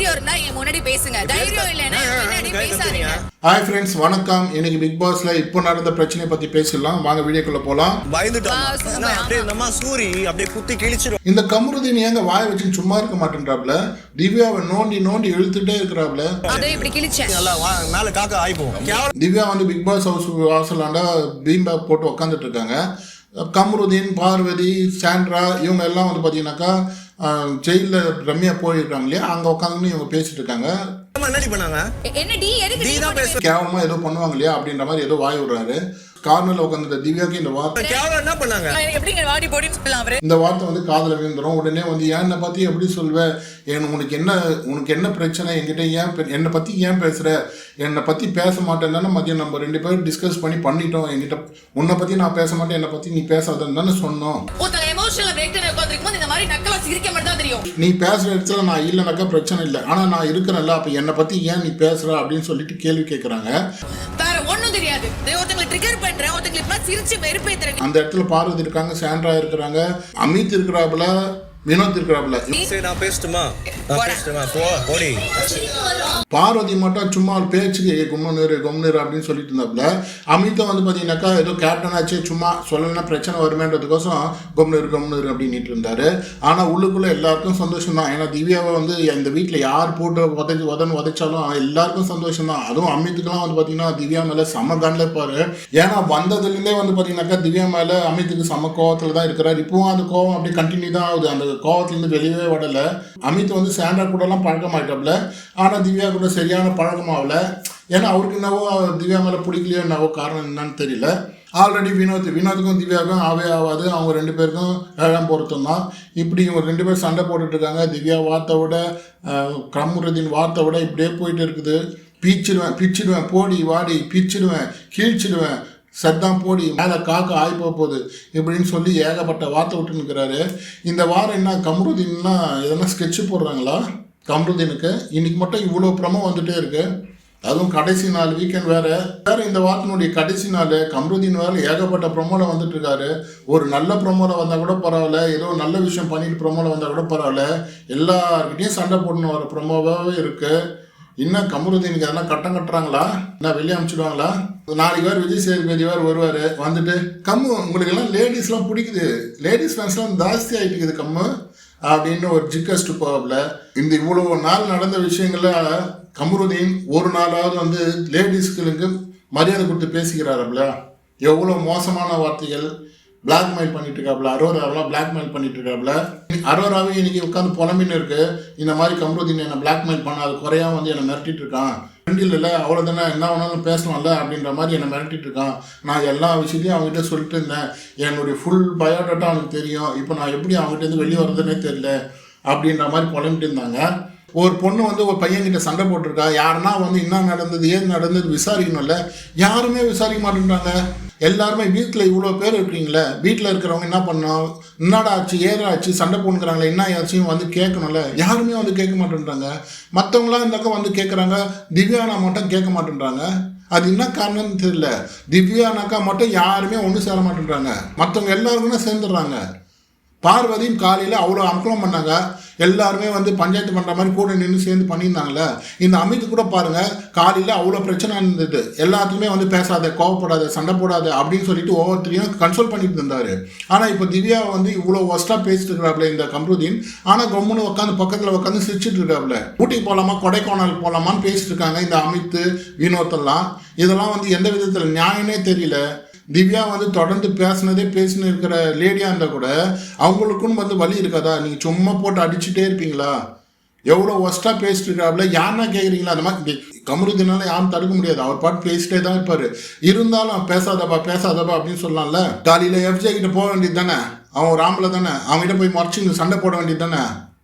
தைரியம் இருந்தா என் முன்னாடி பேசுங்க. தைரியம் இல்லைன்னா என் முன்னாடி பேசாதீங்க. ஹாய் ஃப்ரெண்ட்ஸ் வணக்கம். இன்னைக்கு பிக் பாஸ்ல இப்போ நடந்த பிரச்சனையை பத்தி பேசலாம் வாங்க வீடியோக்குள்ள போலாம். பயந்துட்டோம். அப்படியே நம்ம சூரி அப்படியே குத்தி கிழிச்சிடும் இந்த கமருதீன் ஏங்க வாய வச்சு சும்மா இருக்க மாட்டேன்றாப்ல? திவ்யாவை நோண்டி நோண்டி இழுத்துட்டே இருக்கிறாப்ல? அதை இப்படி கிழிச்சேன். மேல காக்க ஆயிப்போம் திவ்யா வந்து பிக் பாஸ் ஹவுஸ் வாசலாண்டா பீம் பேக் போட்டு உட்காந்துட்டு இருக்காங்க. கமருதீன் பார்வதி சாண்ட்ரா இவங்க எல்லாம் வந்து பார்த்தீங்கன்னாக்கா ஜெயிலில் ரம்யா போயிருக்காங்க இல்லையா? அங்கே உட்காந்துன்னு இவங்க பேசிட்டு இருக்காங்க கேவலமாக ஏதோ பண்ணுவாங்க இல்லையா? அப்படின்ற மாதிரி ஏதோ வாய் விடுறாரு. கார்னரில் உட்காந்துட்ட திவ்யாக்கு இந்த வார்த்தை கேவலம் இந்த வார்த்தை வந்து காதுல விழுந்துரும். உடனே வந்து ஏன் என்னை பத்தி எப்படி சொல்வ? உனக்கு என்ன உனக்கு என்ன பிரச்சனை? என்கிட்ட ஏன் என்னை பத்தி ஏன் பேசுற? என்னை பத்தி பேச மாட்டேன்னு தானே மதியம் நம்ம ரெண்டு பேரும் டிஸ்கஸ் பண்ணி பண்ணிட்டோம். என்கிட்ட உன்னை பத்தி நான் பேச மாட்டேன். என்னை பத்தி நீ பேசாதன்னு தானே சொன்னோம். எமோஷனல் பிரேக் உட்காந்துருக்கும் போது இந்த மாதிரி நக்கலா சிரிக்க மட்டும் தான் தெரியும். நீ பேசுற இடத்துல நான் இல்லைனாக்கா பிரச்சனை இல்லை. ஆனா நான் இருக்கிறேன்ல அப்ப என்னை பத்தி ஏன் நீ பேசுற அப்படின்னு சொல்லிட்டு கேள்வி கேட்கறாங்க வேற ஒண்ணும் தெரியாது. ஒருத்தங்களை ட்ரிகர் பண்றேன் ஒருத்தங்களை சிரிச்சு வெறுப்பேத்துறேன். அந்த இடத்துல பார்வதி இருக்காங்க சாண்ட்ரா இருக்கிறாங்க. அமித் இருக்கிறாப்புல வினோத் இருக்கிறாப்புல சரி நான் பேசட்டுமா? நான் பேசட்டுமா? போ போடி. பார்வதி மட்டும் சும்மா ஒரு பேச்சுக்கு கும்னு கும்னு அப்படின்னு சொல்லிட்டு இருந்தாப்புல அமிதம் வந்து பார்த்தீங்கன்னாக்கா ஏதோ கேப்டன் ஆச்சு சும்மா சொல்லலைன்னா பிரச்சனை வருமேன்றதுக்கோசம் கும்னு கும்னு அப்படின்ட்டு இருந்தாரு. ஆனால் உள்ளுக்குள்ள எல்லாருக்கும் சந்தோஷம் தான் ஏன்னா திவ்யாவை வந்து இந்த வீட்டில் யார் போட்டு உதச்சி உதன்னு உதைச்சாலும் எல்லாருக்கும் சந்தோஷம் தான் அதுவும் அமித்துக்கெல்லாம் வந்து பார்த்தீங்கன்னா திவ்யா மேலே செம்ம கண்ணில் இருப்பாரு. ஏன்னா வந்ததுலேருந்தே வந்து பார்த்தீங்கன்னாக்கா திவ்யா மேலே அமித்துக்கு செம்ம கோவத்தில் தான் இருக்கிறார். இப்பவும் அந்த கோவம் அப்படியே கண்டினியூ தான் ஆகுது. அந்த கோவத்துலேருந்து வெளியவே விடலை. அமித் வந்து சாண்டா கூடலாம் பழக்கமாயிட்டாப்ல ஆனால் திவ்யா கூட சரியான பழக்கமாகல ஏன்னா அவருக்கு என்னவோ திவ்யா மேலே பிடிக்கலையோ என்னவோ காரணம் என்னன்னு தெரியல. ஆல்ரெடி வினோத் வினோத்துக்கும் திவ்யாவுக்கும் ஆவே ஆகாது அவங்க ரெண்டு பேருக்கும் ஏழாம் பொருத்தம் தான். இப்படி இவங்க ரெண்டு பேரும் சண்டை போட்டுட்டு இருக்காங்க. திவ்யா வார்த்தை விட அஹ், வார்த்தை விட இப்படியே போயிட்டு இருக்குது. பீச்சிடுவேன் பிச்சிடுவேன் போடி வாடி பிச்சிடுவேன் கீழ்ச்சிடுவேன். சத்தம் போடி மேலே காக்க ஆய் போகுது இப்படின்னு சொல்லி ஏகப்பட்ட வார்த்தை விட்டுன்னு இந்த வாரம் என்ன கமருதீன்னா எதனா ஸ்கெட்சு போடுறாங்களா? கமருதீனுக்கு. இன்னைக்கு மட்டும் இவ்வளோ ப்ரமோ வந்துட்டே இருக்கு. அதுவும் கடைசி நாள் வீக்கெண்ட் வேற. வேற இந்த வாரத்தினுடைய கடைசி நாள் கம்ருதீன் வேற ஏகப்பட்ட ப்ரொமோல வந்துட்டு இருக்காரு. ஒரு நல்ல ப்ரொமோல வந்தால் கூட பரவாயில்ல ஏதோ நல்ல விஷயம் பண்ணிட்டு ப்ரொமோல வந்தால் கூட பரவாயில்ல. எல்லாருக்கிட்டையும் சண்டை போடணும் வர ப்ரொமோவாகவே இருக்குது இன்னும் கமருதீனுக்கு எதனா கட்டம் கட்டுறாங்களா? என்ன வெளியே அனுப்பிச்சிடுவாங்களா நாளைக்கு வேறு விஜய் சேதுபதி வேறு வருவார் வந்துட்டு. கம்மு உங்களுக்கு எல்லாம் லேடிஸ்லாம் பிடிக்குது. லேடிஸ் ஃபேன்ஸ்லாம் ஜாஸ்தி ஆகிட்டு இருக்குது கம்மு அப்படின்னு ஒரு ஜிக்கஸ்ட் போகல இந்த இவ்வளோ நாள் நடந்த விஷயங்கள கமருதீன் ஒரு நாளாவது வந்து லேடிஸ்களுக்கு மரியாதை கொடுத்து பேசிக்கிறாருல்ல எவ்வளோ மோசமான வார்த்தைகள் பிளாக்மெயில் பண்ணிட்டு இருக்காப்புல அரோராவெல்லாம் பிளாக்மெயில் பண்ணிட்டு இருக்காப்ல அரோராவே இன்னைக்கு உட்காந்து புலம்பின்னு இருக்கு. இந்த மாதிரி கம்ருதீன் என்னை பிளாக்மெயில் பண்ண அது குறையாம வந்து என்னை மிரட்டிட்டு இருக்கான். ஃப்ரெண்டில் இல்லை அவ்வளோதானே என்ன வேணாலும் பேசலாம்ல அப்படின்ற மாதிரி என்னை மிரட்டிட்டு இருக்கான். நான் எல்லா விஷயத்தையும் அவங்ககிட்ட சொல்லிட்டு இருந்தேன். என்னுடைய ஃபுல் பயோடேட்டா அவனுக்கு தெரியும். இப்போ நான் எப்படி அவங்ககிட்ட வெளியே வர்றதுன்னே தெரியல அப்படின்ற மாதிரி புலம்பிட்டு இருந்தாங்க. ஒரு பொண்ணு வந்து ஒரு பையன்கிட்ட சண்டை போட்டிருக்கா. யாருன்னா வந்து என்ன நடந்தது ஏது நடந்தது விசாரிக்கணும்ல. யாருமே விசாரிக்க மாட்டேன்றாங்க. எல்லாருமே வீட்டில் இவ்வளோ பேர் இருக்கீங்களே வீட்டில் இருக்கிறவங்க என்ன பண்ணோம் என்னடா ஆச்சு ஏதா ஆச்சு சண்டை போனுக்கிறாங்களே என்ன ஆச்சும் வந்து கேட்கணும்ல? யாருமே வந்து கேட்க மாட்டேன்றாங்க. மற்றவங்களாம் இந்தாக்க வந்து கேட்குறாங்க திவ்யானா மட்டும் கேட்க மாட்டேன்றாங்க. அது என்ன காரணம்னு தெரியல. திவ்யானாக்கா மட்டும் யாருமே ஒன்றும் சேர மாட்டேன்றாங்க. மற்றவங்க எல்லாருக்குமே சேர்ந்துடுறாங்க. பார்வதியும் காலையில் அவ்வளோ அமக்கலம் பண்ணாங்க. எல்லாருமே வந்து பஞ்சாயத்து பண்ணுற மாதிரி கூட நின்று சேர்ந்து பண்ணியிருந்தாங்கல்ல. இந்த அமித் கூட பாருங்க காலையில் அவ்வளோ பிரச்சனை இருந்தது. எல்லாத்துக்குமே வந்து பேசாத கோவப்படாத சண்டை போடாத அப்படின்னு சொல்லிட்டு ஒவ்வொருத்தரையும் கன்சோல் பண்ணிட்டு இருந்தார். ஆனால் இப்போ திவ்யா வந்து இவ்வளோ ஒஸ்ட்டாக பேசிட்டு இருக்கிறாப்ல இந்த கம்ருதீன். ஆனால் கம்முன்னு உட்காந்து பக்கத்தில் உட்காந்து சிரிச்சிட்டு இருக்காப்புல ஊட்டி போகலாமா கொடைக்கானல் போகலாமான்னு பேசிட்டு இருக்காங்க இந்த அமித் வினோத்தெல்லாம் இதெல்லாம் வந்து எந்த விதத்தில் நியாயமே தெரியல. திவ்யா வந்து தொடர்ந்து பேசினதே பேசினு இருக்கிற லேடியாக இருந்தால் கூட அவங்களுக்குன்னு வந்து வழி இருக்காதா? நீங்கள் சும்மா போட்டு அடிச்சுட்டே இருப்பீங்களா? எவ்வளோ ஒஸ்ட்டாக பேசிட்டு இருக்காப்புல யாருன்னா கேட்குறீங்களா அந்த மாதிரி கமருதினால யாரும் தடுக்க முடியாது. அவர் பாட்டு பேசிட்டே தான் இருப்பார். இருந்தாலும் பேசாதப்பா பேசாதப்பா அப்படின்னு சொல்லலாம்ல? காலையில் எஃப்ஜே கிட்ட போக வேண்டியது தானே? அவன் ராம்பில் தானே? அவன்கிட்ட போய் மறைச்சு சண்டை போட வேண்டியது தானே?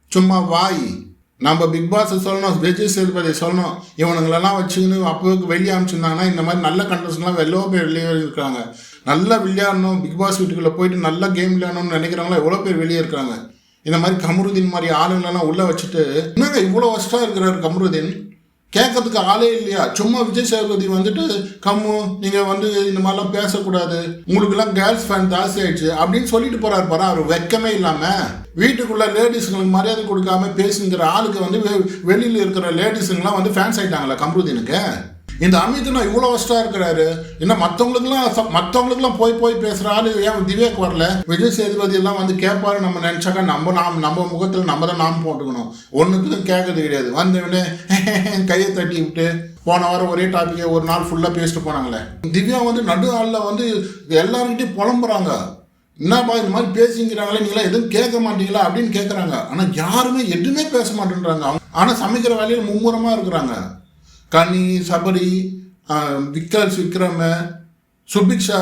சும்மா வாய். நம்ம பிக் பாஸை சொல்லணும் விஜய் சேதுபதி சொல்லணும். இவனுங்களெல்லாம் வச்சுக்கின்னு அப்போவுக்கு வெளியே அனுப்பிச்சிருந்தாங்கன்னா இந்த மாதிரி நல்ல கண்டஸ்ட்லாம் எவ்வளோ பேர் வெளியே இருக்கிறாங்க நல்லா விளையாடணும் பிக் பாஸ் வீட்டுக்குள்ளே போயிட்டு நல்லா கேம் விளையாடணும்னு நினைக்கிறவங்களா எவ்வளோ பேர் வெளியே இருக்காங்க. இந்த மாதிரி கமருதீன் மாதிரி ஆளுங்களெல்லாம் உள்ளே வச்சுட்டு என்னங்க இவ்வளோ வருஷம் இருக்கிறார் கமருதீன்? கேட்கறதுக்கு ஆளே இல்லையா? சும்மா விஜய் சேதுபதி வந்துட்டு கம்மு நீங்க வந்து இந்த மாதிரிலாம் பேசக்கூடாது. உங்களுக்குலாம் கேர்ள்ஸ் ஃபேன் ஜாஸ்தி ஆயிடுச்சு. அப்படின்னு சொல்லிட்டு போறாரு பாரு அவர் வெக்கமே இல்லாம. வீட்டுக்குள்ள லேடிஸுங்களுக்கு மரியாதை கொடுக்காம பேசுங்கிற ஆளுக்கு வந்து வெ- வெளியில இருக்கிற லேடிஸுங்கெல்லாம் வந்து ஃபேன்ஸ் ஆயிட்டாங்களா கம்ருதீனுக்கு? இந்த அமித்னா இவ்வளோ வஸ்டா இருக்கிறாரு. இன்னும் மற்றவங்களுக்குலாம் மற்றவங்களுக்குலாம் போய் போய் பேசுகிற ஆளு ஏன் திவேக் வரல? விஜய் சேதுபதி எல்லாம் வந்து கேட்பாரு நம்ம நினச்சாக்கா நம்ம நாம் நம்ம முகத்தில் நம்ம தான் நாம் போட்டுக்கணும். ஒன்றுக்கும் கேட்கறது கிடையாது. வந்தவனே கையை தட்டி விட்டு போன வாரம் ஒரே டாப்பிக்கை ஒரு நாள் ஃபுல்லாக பேசிட்டு போனாங்களே. திவ்யா வந்து நடு ஆளில் வந்து எல்லாருக்கிட்டையும் புலம்புறாங்க. என்னப்பா இந்த மாதிரி பேசிங்கிறாங்களே நீங்களாம் எதுவும் கேட்க மாட்டீங்களா? அப்படின்னு கேட்குறாங்க ஆனால் யாருமே எதுவுமே பேச மாட்டேன்றாங்க. அவங்க ஆனால் சமைக்கிற வேலையில் மும்முரமாக இருக்கிறாங்க. கனி சபரி விக்ரஸ் விக்கல்ஸ் விக்ரம சுபிக்ஷா.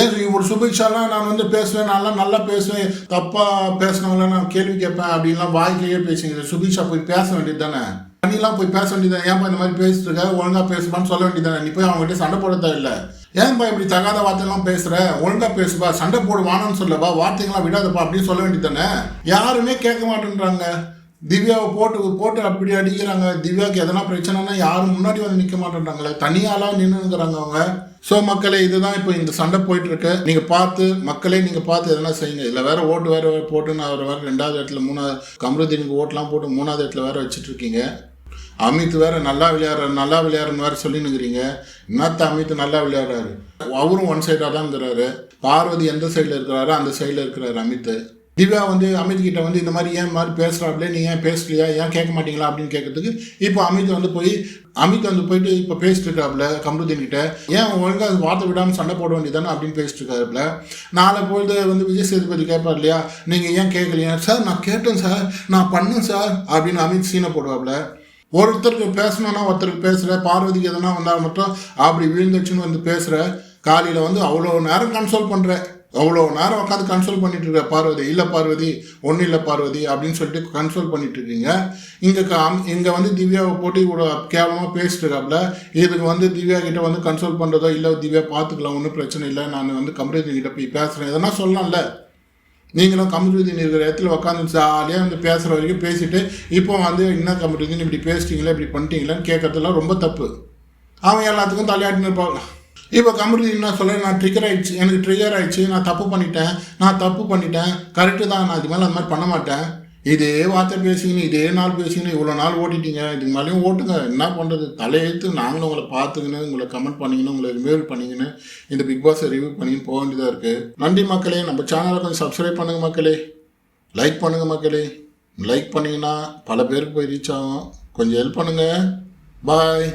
ஏன் இவர் சுபிக்ஷாலாம் நான் வந்து பேசுவேன் நான்லாம் நல்லா பேசுவேன் தப்பாக பேசினவங்கள நான் கேள்வி கேட்பேன் அப்படின்லாம் வாய்க்கையே பேசுங்க சுபிக்ஷா போய் பேச வேண்டியது தானே கனிலாம் போய் பேச வேண்டியது ஏன்ப்பா இந்த மாதிரி பேசிட்டு இருக்க ஒழுங்கா பேசுமான்னு சொல்ல வேண்டியது தானே நீ போய் அவங்ககிட்ட சண்டை போட இல்லை ஏன்பா இப்படி தகாத வார்த்தைலாம் பேசுகிற ஒழுங்கா பேசுப்பா சண்டை போடுவானான்னு சொல்லப்பா வார்த்தைகள்லாம் விடாதப்பா அப்படின்னு சொல்ல வேண்டியது தானே யாருமே கேட்க மாட்டேன்றாங்க. திவ்யாவை போட்டு போட்டு அப்படி அடிக்கிறாங்க. திவ்யாவுக்கு எதனா பிரச்சனைனா யாரும் முன்னாடி வந்து நிற்க மாட்டேன்றாங்களே. தனியாலாம் நின்றுங்கிறாங்க அவங்க. ஸோ மக்களே இதுதான் இப்போ இந்த சண்டை போயிட்டு இருக்கு நீங்கள் பார்த்து மக்களே நீங்கள் பார்த்து எதனா செய்யுங்க. இல்லை வேற ஓட்டு வேற வேற போட்டுன்னு அவர் வேற ரெண்டாவது இடத்துல மூணாவது கமருதீனுக்கு ஓட்டெலாம் போட்டு மூணாவது இடத்துல வேற வச்சுட்டு இருக்கீங்க அமித் வேற நல்லா விளையாடுற நல்லா விளையாடுறன்னு வேற சொல்லினுங்கிறீங்க என்னத்த அமித் நல்லா விளையாடுறாரு. அவரும் ஒன் சைடாக தான் இருக்கிறாரு பார்வதி எந்த சைடில் இருக்கிறாரோ அந்த சைடில் இருக்கிறாரு அமித். திவ்யா வந்து அமித் கிட்ட வந்து இந்த மாதிரி ஏன் மாதிரி பேசுகிறாப்புல நீ ஏன் பேசலையா? ஏன் கேட்க மாட்டீங்களா? அப்படின்னு கேட்கறதுக்கு இப்போ அமித் வந்து போய் அமித் வந்து போயிட்டு இப்போ பேசிட்டு இருக்காப்ல கமருதீன் கிட்ட. ஏன் ஒழுங்காக வார்த்தை விடாமல் சண்டை போட வேண்டியதானே அப்படின்னு பேசிட்டு இருக்காருப்ல நாளை பொழுது வந்து விஜய் சேதுபதி கேட்பார் இல்லையா? நீங்கள் ஏன் கேட்கலையா? சார் நான் கேட்டேன் சார். நான் பண்ணேன் சார். அப்படின்னு அமித் சீனை போடுவாப்ல. ஒருத்தருக்கு பேசணும்னா ஒருத்தருக்கு பேசுகிற பார்வதிக்கு எதனா வந்தால் மட்டும் அப்படி விழுந்துச்சுன்னு வந்து பேசுகிற காலையில் வந்து அவ்வளோ நேரம் கன்சோல் பண்ணுற அவ்வளோ நேரம் உட்காந்து கன்சோல் பண்ணிட்டு இருக்க பார்வதி இல்லை பார்வதி ஒன்றும் இல்லை பார்வதி அப்படின்னு சொல்லிட்டு கன்சோல் பண்ணிட்டு இருக்கீங்க. இங்கே இங்கே வந்து திவ்யாவை போட்டு இவ்வளோ கேவலமாக பேசிட்டு இருக்காப்புல இதுக்கு வந்து திவ்யா கிட்ட வந்து கன்சோல் பண்ணுறதோ இல்லை திவ்யா பார்த்துக்கலாம் ஒன்றும் பிரச்சனை இல்லை. நான் வந்து கம்ப்ரீத் கிட்ட போய் பேசுகிறேன் எதனா சொல்லலாம்ல. நீங்களும் கம்ப்யூட்டர் இருக்கிற இடத்துல உட்காந்து ஜாலியாக வந்து பேசுகிற வரைக்கும் பேசிட்டு இப்போ வந்து என்ன கம்ப்யூட்டர் இப்படி பேசிட்டீங்களா இப்படி பண்ணிட்டீங்களான்னு கேட்குறதுலாம் ரொம்ப தப்பு. அவன் எல்லாத்துக்கும் தலையாட்டின்னு இருப்பாங்க இப்போ கம்ப்யூட்டர் என்ன சொல்ல நான் ட்ரிகர் ஆகிடுச்சு எனக்கு ட்ரிகர் ஆகிடுச்சு நான் தப்பு பண்ணிட்டேன். நான் தப்பு பண்ணிட்டேன். கரெக்டு தான். நான் இது மேலே அந்த மாதிரி பண்ண மாட்டேன். இதே வார்த்தை பேசிக்கின்னு இதே நாள் பேசிக்கின்னு இவ்வளோ நாள் ஓட்டிட்டீங்க. இதுக்கு மேலேயும் ஓட்டுங்க. என்ன பண்ணுறது தலையெழுத்து நாங்களும் உங்களை பார்த்துக்கின்னு உங்களை கமெண்ட் பண்ணிக்கணும் உங்களை ரிமூவ் பண்ணிக்கின்னு இந்த பிக் பாஸை ரிவ்யூ பண்ணின்னு போக வேண்டியதாக இருக்குது நன்றி மக்களே. நம்ம சேனலை கொஞ்சம் சப்ஸ்கிரைப் பண்ணுங்கள் மக்களே. லைக் பண்ணுங்கள் மக்களே. லைக் பண்ணிங்கன்னா பல பேருக்கு போய் ரீச் ஆகும். கொஞ்சம் ஹெல்ப் பண்ணுங்கள் பாய்